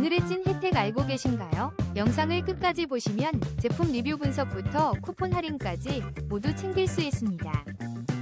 오늘의 찐 혜택 알고 계신가요? 영상을 끝까지 보시면 제품 리뷰 분석부터 쿠폰 할인까지 모두 챙길 수 있습니다.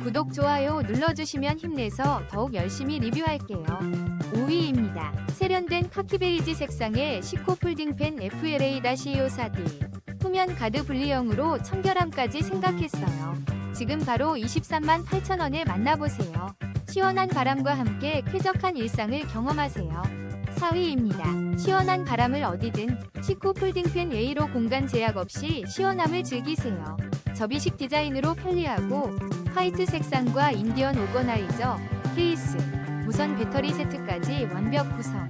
구독, 좋아요 눌러주시면 힘내서 더욱 열심히 리뷰할게요. 5위입니다. 세련된 카키 베이지 색상의 시코 폴딩펜 FLA-254D. 후면 가드 분리형으로 청결함까지 생각했어요. 지금 바로 23만 8천 원에 만나보세요. 시원한 바람과 함께 쾌적한 일상을 경험하세요. 4위입니다. 시원한 바람을 어디든 시코 폴딩펜 A로 공간 제약 없이 시원함을 즐기세요. 접이식 디자인으로 편리하고 화이트 색상과 인디언 오거나이저, 케이스, 무선 배터리 세트까지 완벽 구성.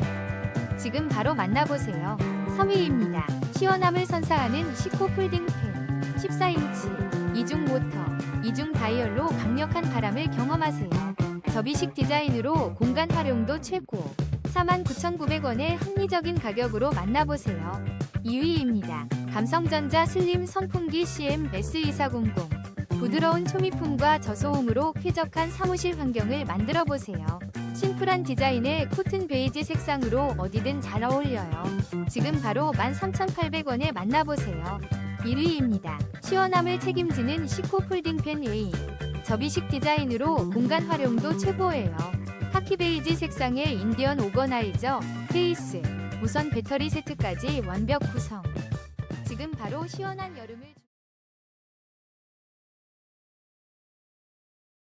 지금 바로 만나보세요. 3위입니다. 시원함을 선사하는 시코 폴딩펜 14인치 이중 모터, 이중 다이얼로 강력한 바람을 경험하세요. 접이식 디자인으로 공간 활용도 최고. 49,900원의 합리적인 가격으로 만나보세요. 2위입니다. 감성전자 슬림 선풍기 CM S2400. 부드러운 초미품과 저소음으로 쾌적한 사무실 환경을 만들어 보세요. 심플한 디자인의 코튼 베이지 색상으로 어디든 잘 어울려요. 지금 바로 13,800원에 만나보세요. 1위입니다. 시원함을 책임지는 시코 폴딩 펜 A. 접이식 디자인으로 공간 활용도 최고예요. 카키 베이지 색상의 인디언 오거나이저, 케이스, 무선 배터리 세트까지 완벽 구성. 지금 바로 시원한 여름을